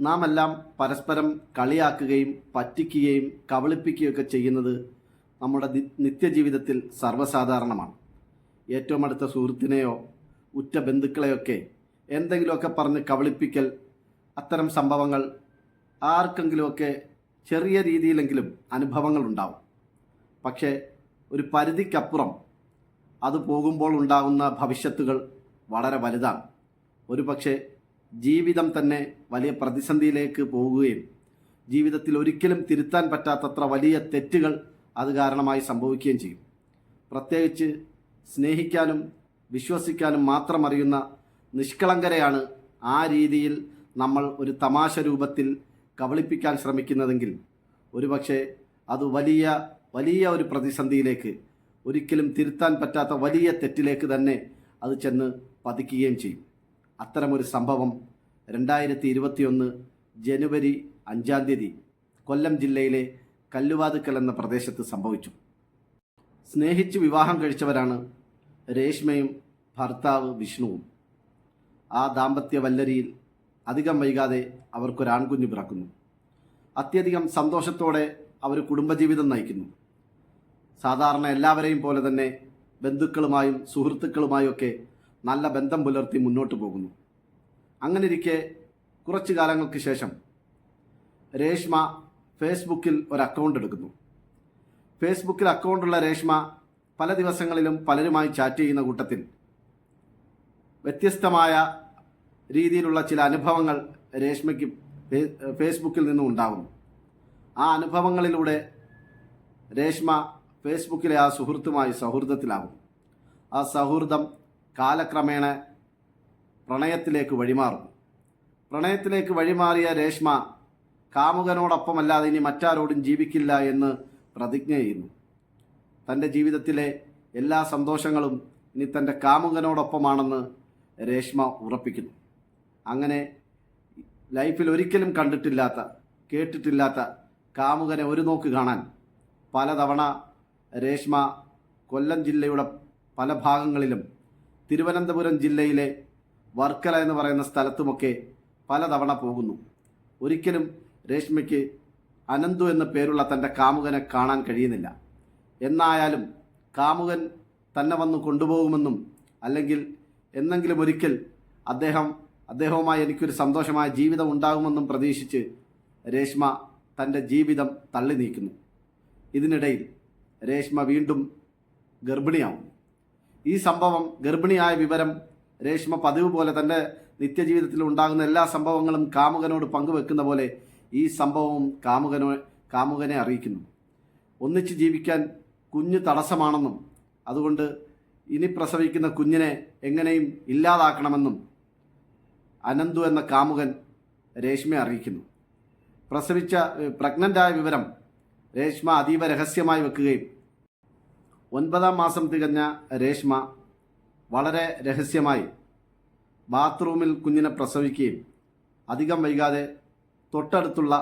നാം എല്ലാം പരസ്പരം കളിയാക്കുകയും പറ്റിക്കുകയും കബളിപ്പിക്കുകയൊക്കെ ചെയ്യുന്നത് നമ്മുടെ നിത്യജീവിതത്തിൽ സർവസാധാരണമാണ്. ഏറ്റവും അടുത്ത സുഹൃത്തിനെയോ ഉറ്റ ബന്ധുക്കളെയൊക്കെ എന്തെങ്കിലുമൊക്കെ പറഞ്ഞ് കബളിപ്പിക്കൽ അത്തരം സംഭവങ്ങൾ ആർക്കെങ്കിലുമൊക്കെ ചെറിയ രീതിയിലെങ്കിലും അനുഭവങ്ങൾ ഉണ്ടാവും. പക്ഷേ ഒരു പരിധിക്കപ്പുറം അത് പോകുമ്പോൾ ഉണ്ടാകുന്ന ഭവിഷ്യത്തുകൾ വളരെ വലുതാണ്. ഒരുപക്ഷെ ജീവിതം തന്നെ വലിയ പ്രതിസന്ധിയിലേക്ക് പോകുകയും ജീവിതത്തിൽ ഒരിക്കലും തിരുത്താൻ പറ്റാത്തത്ര വലിയ തെറ്റുകൾ അത് കാരണമായി സംഭവിക്കുകയും ചെയ്യും. പ്രത്യേകിച്ച് സ്നേഹിക്കാനും വിശ്വസിക്കാനും മാത്രം അറിയുന്ന നിഷ്കളങ്കരെയാണ് ആ രീതിയിൽ നമ്മൾ ഒരു തമാശ രൂപത്തിൽ കബളിപ്പിക്കാൻ ശ്രമിക്കുന്നതെങ്കിൽ ഒരുപക്ഷെ അത് വലിയ വലിയ ഒരു പ്രതിസന്ധിയിലേക്ക് ഒരിക്കലും തിരുത്താൻ പറ്റാത്ത വലിയ തെറ്റിലേക്ക് തന്നെ അത് ചെന്ന് പതിക്കുകയും ചെയ്യും. അത്തരമൊരു സംഭവം രണ്ടായിരത്തി ഇരുപത്തിയൊന്ന് ജനുവരി അഞ്ചാം തീയതി കൊല്ലം ജില്ലയിലെ കല്ലുവാതുക്കൽ എന്ന പ്രദേശത്ത് സംഭവിച്ചു. സ്നേഹിച്ച് വിവാഹം കഴിച്ചവരാണ് രേഷ്മയും ഭർത്താവ് വിഷ്ണുവും. ആ ദാമ്പത്യ വല്ലരിയിൽ അധികം വൈകാതെ അവർക്കൊരാൺകുഞ്ഞു പിറക്കുന്നു. അത്യധികം സന്തോഷത്തോടെ അവർ കുടുംബജീവിതം നയിക്കുന്നു. സാധാരണ എല്ലാവരെയും പോലെ തന്നെ ബന്ധുക്കളുമായും സുഹൃത്തുക്കളുമായും ഒക്കെ നല്ല ബന്ധം പുലർത്തി മുന്നോട്ട് പോകുന്നു. അങ്ങനെ അങ്ങനെയിരിക്കെ കുറച്ചു കാലങ്ങൾക്ക് ശേഷം രേഷ്മ ഫേസ്ബുക്കിൽ ഒരു അക്കൗണ്ട് എടുക്കുന്നു. ഫേസ്ബുക്കിൽ അക്കൗണ്ടുള്ള രേഷ്മ പല ദിവസങ്ങളിലും പലരുമായി ചാറ്റ് ചെയ്യുന്ന കൂട്ടത്തിൽ വ്യത്യസ്തമായ രീതിയിലുള്ള ചില അനുഭവങ്ങൾ രേഷ്മയ്ക്ക് ഫേസ്ബുക്കിൽ നിന്നും ഉണ്ടാകുന്നു. ആ അനുഭവങ്ങളിലൂടെ രേഷ്മ ഫേസ്ബുക്കിലെ ആ സുഹൃത്തുമായി സൗഹൃദത്തിലാകും ആ സൗഹൃദം കാലക്രമേണ പ്രണയത്തിലേക്ക് വഴിമാറും. പ്രണയത്തിലേക്ക് വഴിമാറിയ രേഷ്മ കാമുകനോടൊപ്പമല്ലാതെ ഇനി മറ്റാരോടും ജീവിക്കില്ല എന്ന് പ്രതിജ്ഞ ചെയ്യുന്നു. തന്റെ ജീവിതത്തിലെ എല്ലാ സന്തോഷങ്ങളും ഇനി തന്റെ കാമുകനോടൊപ്പമാണെന്ന് രേഷ്മ ഉറപ്പിക്കുന്നു. അങ്ങനെ ലൈഫിൽ ഒരിക്കലും കണ്ടിട്ടില്ലാത്ത കേട്ടിട്ടില്ലാത്ത കാമുകനെ ഒരു നോക്ക് കാണാൻ പലതവണ രേഷ്മ കൊല്ലം ജില്ലയുടെ പല ഭാഗങ്ങളിലും തിരുവനന്തപുരം ജില്ലയിലെ വർക്കല എന്ന് പറയുന്ന സ്ഥലത്തുമൊക്കെ പലതവണ പോകുന്നു. ഒരിക്കലും രേഷ്മയ്ക്ക് അനന്തു എന്ന പേരുള്ള തന്റെ കാമുകനെ കാണാൻ കഴിയുന്നില്ല. എന്നായാലും കാമുകൻ തന്നെ വന്ന് കൊണ്ടുപോകുമെന്നും അല്ലെങ്കിൽ എന്നെങ്കിലും ഒരിക്കൽ അദ്ദേഹം അദ്ദേഹവുമായി എനിക്കൊരു സന്തോഷമായ ജീവിതം ഉണ്ടാകുമെന്നും പ്രതീക്ഷിച്ച് രേഷ്മ തന്റെ ജീവിതം തള്ളി നീക്കുന്നു ഇതിനിടയിൽ രേഷ്മ വീണ്ടും ഗർഭിണിയാവും ഈ സംഭവം ഗർഭിണിയായ വിവരം രേഷ്മ പതിവ് പോലെ തന്റെ നിത്യജീവിതത്തിൽ ഉണ്ടാകുന്ന എല്ലാ സംഭവങ്ങളും കാമുകനോട് പങ്കുവെക്കുന്ന പോലെ ഈ സംഭവവും കാമുകനോ കാമുകനെ അറിയിക്കുന്നു. ഒന്നിച്ച് ജീവിക്കാൻ കുഞ്ഞ് തടസ്സമാണെന്നും അതുകൊണ്ട് ഇനി പ്രസവിക്കുന്ന കുഞ്ഞിനെ എങ്ങനെയും ഇല്ലാതാക്കണമെന്നും അനന്തു എന്ന കാമുകൻ രേഷ്മയെ അറിയിക്കുന്നു. പ്രസവിച്ച പ്രഗ്നന്റായ വിവരം രേഷ്മ അതീവ രഹസ്യമായി വെക്കുകയും ഒൻപതാം മാസം തികഞ്ഞ രേഷ്മ വളരെ രഹസ്യമായി ബാത്റൂമിൽ കുഞ്ഞിനെ പ്രസവിക്കുകയും അധികം വൈകാതെ തൊട്ടടുത്തുള്ള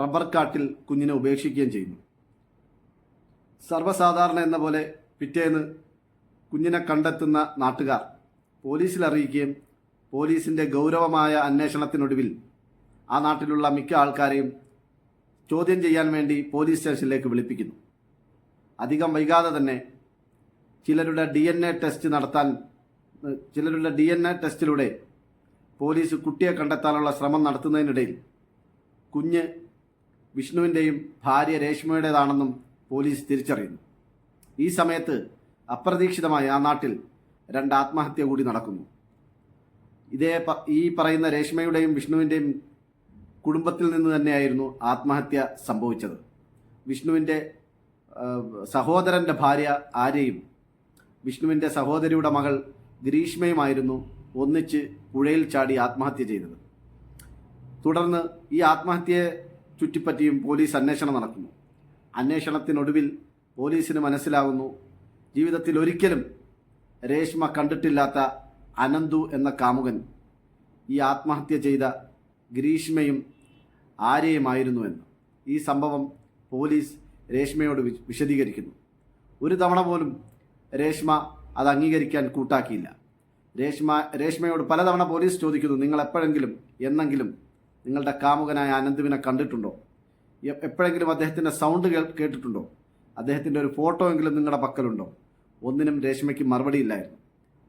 റബ്ബർ കാട്ടിൽ കുഞ്ഞിനെ ഉപേക്ഷിക്കുകയും ചെയ്യുന്നു. സർവസാധാരണ എന്ന പോലെ പിറ്റേന്ന് കുഞ്ഞിനെ കണ്ടെത്തുന്ന നാട്ടുകാർ പോലീസിൽ അറിയിക്കുകയും പോലീസിന്റെ ഗൗരവമായ അന്വേഷണത്തിനൊടുവിൽ ആ നാട്ടിലുള്ള മിക്ക ആൾക്കാരെയും ചോദ്യം ചെയ്യാൻ വേണ്ടി പോലീസ് സ്റ്റേഷനിലേക്ക് വിളിപ്പിക്കുന്നു. അധികം വൈകാതെ തന്നെ ചിലരുടെ ഡി എൻ എ ടെസ്റ്റ് നടത്താൻ ചിലരുടെ ഡി എൻ എ ടെസ്റ്റിലൂടെ പോലീസ് കുട്ടിയെ കണ്ടെത്താനുള്ള ശ്രമം നടത്തുന്നതിനിടയിൽ കുഞ്ഞ് വിഷ്ണുവിന്റെയും ഭാര്യ രേഷ്മയുടേതാണെന്നും പോലീസ് തിരിച്ചറിയുന്നു. ഈ സമയത്ത് അപ്രതീക്ഷിതമായി ആ നാട്ടിൽ രണ്ട് ആത്മഹത്യ കൂടി നടക്കുന്നു. ഇതേ ഈ പറയുന്ന രേഷ്മയുടെയും വിഷ്ണുവിന്റെയും കുടുംബത്തിൽ നിന്ന് തന്നെയായിരുന്നു ആത്മഹത്യ സംഭവിച്ചത്. വിഷ്ണുവിന്റെ സഹോദരന്റെ ഭാര്യ ആര്യയും വിഷ്ണുവിന്റെ സഹോദരിയുടെ മകൾ ഗ്രീഷ്മയുമായിരുന്നു ഒന്നിച്ച് പുഴയിൽ ചാടി ആത്മഹത്യ ചെയ്തത്. തുടർന്ന് ഈ ആത്മഹത്യയെ ചുറ്റിപ്പറ്റിയും പോലീസ് അന്വേഷണം നടക്കുന്നു. അന്വേഷണത്തിനൊടുവിൽ പോലീസിന് മനസ്സിലാകുന്നു ജീവിതത്തിൽ ഒരിക്കലും രേഷ്മ കണ്ടിട്ടില്ലാത്ത അനന്തു എന്ന കാമുകൻ ഈ ആത്മഹത്യ ചെയ്ത ഗ്രീഷ്മയും ആര്യയുമായിരുന്നുവെന്ന് ഈ സംഭവം പോലീസ് രേഷ്മയോട് വിശദീകരിക്കുന്നു. ഒരു തവണ പോലും രേഷ്മ അത് അംഗീകരിക്കാൻ കൂട്ടാക്കിയില്ല. രേഷ്മ രേഷ്മയോട് പലതവണ പോലീസ് ചോദിക്കുന്നു നിങ്ങൾ എപ്പോഴെങ്കിലും എന്നെങ്കിലും നിങ്ങളുടെ കാമുകനായ അനന്തുവിനെ കണ്ടിട്ടുണ്ടോ? എപ്പോഴെങ്കിലും അദ്ദേഹത്തിന്റെ സൗണ്ട് കേട്ടിട്ടുണ്ടോ? അദ്ദേഹത്തിന്റെ ഒരു ഫോട്ടോ എങ്കിലും നിങ്ങളുടെ പക്കലുണ്ടോ? ഒന്നിനും രേഷ്മയ്ക്ക് മറുപടിയില്ലായിരുന്നു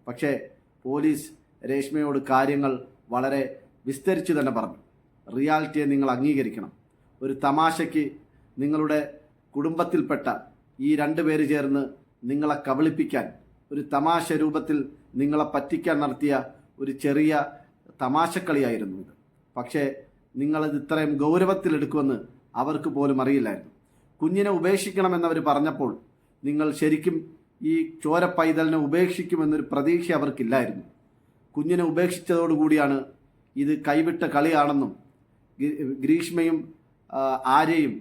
പക്ഷേ പോലീസ് രേഷ്മയോട് കാര്യങ്ങൾ വളരെ വിസ്തരിച്ച് തന്നെ പറഞ്ഞു. റിയാലിറ്റിയെ നിങ്ങൾ അംഗീകരിക്കണം. ഒരു തമാശയ്ക്ക് നിങ്ങളുടെ കുടുംബത്തിൽപ്പെട്ട ഈ രണ്ട് പേര് ചേർന്ന് നിങ്ങളെ കബളിപ്പിക്കാൻ ഒരു തമാശ രൂപത്തിൽ നിങ്ങളെ പറ്റിക്കാൻ നടത്തിയ ഒരു ചെറിയ തമാശക്കളിയായിരുന്നു ഇത്. പക്ഷേ നിങ്ങളത് ഇത്രയും ഗൗരവത്തിലെടുക്കുമെന്ന് അവർക്ക് പോലും അറിയില്ലായിരുന്നു. കുഞ്ഞിനെ ഉപേക്ഷിക്കണമെന്നവർ പറഞ്ഞപ്പോൾ നിങ്ങൾ ശരിക്കും ഈ ചോര പൈതലിനെ ഉപേക്ഷിക്കുമെന്നൊരു പ്രതീക്ഷ അവർക്കില്ലായിരുന്നു. കുഞ്ഞിനെ ഉപേക്ഷിച്ചതോടുകൂടിയാണ് ഇത് കൈവിട്ട കളിയാണെന്നും ഗ്രീഷ്മയും ആര്യയും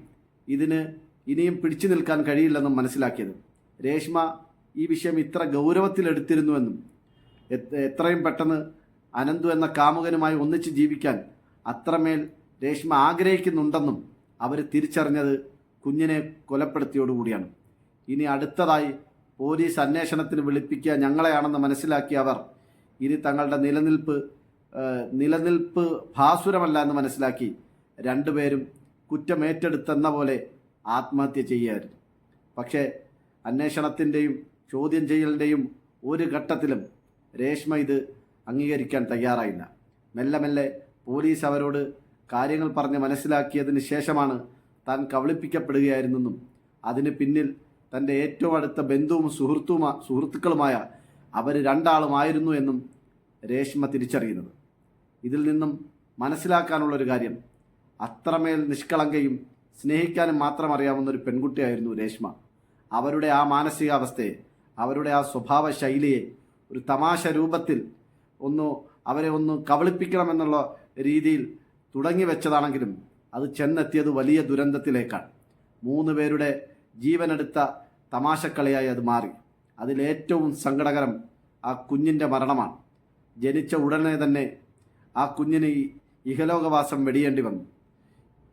ഇതിന് ഇനിയും പിടിച്ചു നിൽക്കാൻ കഴിയില്ലെന്നും മനസ്സിലാക്കിയത്. രേഷ്മ ഈ വിഷയം ഇത്ര ഗൗരവത്തിലെടുത്തിരുന്നുവെന്നും എത്ര- എത്രയും പെട്ടെന്ന് അനന്തു എന്ന കാമുകനുമായി ഒന്നിച്ച് ജീവിക്കാൻ അത്രമേൽ രേഷ്മ ആഗ്രഹിക്കുന്നുണ്ടെന്നും അവർ തിരിച്ചറിഞ്ഞത് കുഞ്ഞിനെ കൊലപ്പെടുത്തിയോടുകൂടിയാണ്. ഇനി അടുത്തതായി പോലീസ് അന്വേഷണത്തിന് വിളിപ്പിക്കുക ഞങ്ങളെയാണെന്ന് മനസ്സിലാക്കിയ അവർ ഇനി തങ്ങളുടെ നിലനിൽപ്പ് നിലനിൽപ്പ് ഭാസുരമല്ല എന്ന് മനസ്സിലാക്കി രണ്ടുപേരും കുറ്റമേറ്റെടുത്തെന്ന പോലെ ആത്മഹത്യ ചെയ്യായിരുന്നു. പക്ഷേ അന്വേഷണത്തിന്റെയും ചോദ്യം ചെയ്യലിന്റെയും ഒരു ഘട്ടത്തിലും രേഷ്മ ഇത് അംഗീകരിക്കാൻ തയ്യാറായില്ല. മെല്ലെ മെല്ലെ പോലീസ് അവരോട് കാര്യങ്ങൾ പറഞ്ഞ് മനസ്സിലാക്കിയതിന് ശേഷമാണ് താൻ കബളിപ്പിക്കപ്പെടുകയായിരുന്നെന്നും അതിന് പിന്നിൽ തന്റെ ഏറ്റവും അടുത്ത ബന്ധുവും സുഹൃത്തുമാ സുഹൃത്തുക്കളുമായ അവർ രണ്ടാളുമായിരുന്നു എന്നും രേഷ്മ തിരിച്ചറിയുന്നത്. ഇതിൽ നിന്നും മനസ്സിലാക്കാനുള്ളൊരു കാര്യം അത്രമേൽ നിഷ്കളങ്കയും സ്നേഹിക്കാനും മാത്രം അറിയാവുന്ന ഒരു പെൺകുട്ടിയായിരുന്നു രേഷ്മ. അവരുടെ ആ മാനസികാവസ്ഥയെ അവരുടെ ആ സ്വഭാവ ശൈലിയെ ഒരു തമാശ രൂപത്തിൽ ഒന്ന് അവരെ ഒന്ന് കബളിപ്പിക്കണമെന്നുള്ള രീതിയിൽ തുടങ്ങി വെച്ചതാണെങ്കിലും അത് ചെന്നെത്തിയത് വലിയ ദുരന്തത്തിലേക്കാണ്. മൂന്ന് പേരുടെ ജീവനെടുത്ത തമാശക്കളിയായി അത് മാറി. അതിലേറ്റവും സങ്കടകരം ആ കുഞ്ഞിന്റെ മരണമാണ്. ജനിച്ച ഉടനെ തന്നെ ആ കുഞ്ഞിന് ഇഹലോകവാസം വെടിയേണ്ടി വന്നു.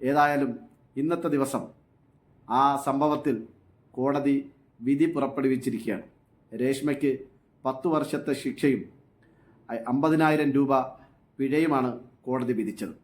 ഏതായാലും ഇന്നത്തെ ദിവസം ആ സംഭവത്തിൽ കോടതി വിധി പുറപ്പെടുവിച്ചിരിക്കുകയാണ്. രേഷ്മയ്ക്ക് പത്തു വർഷത്തെ ശിക്ഷയും അമ്പതിനായിരം രൂപ പിഴയുമാണ് കോടതി വിധിച്ചത്.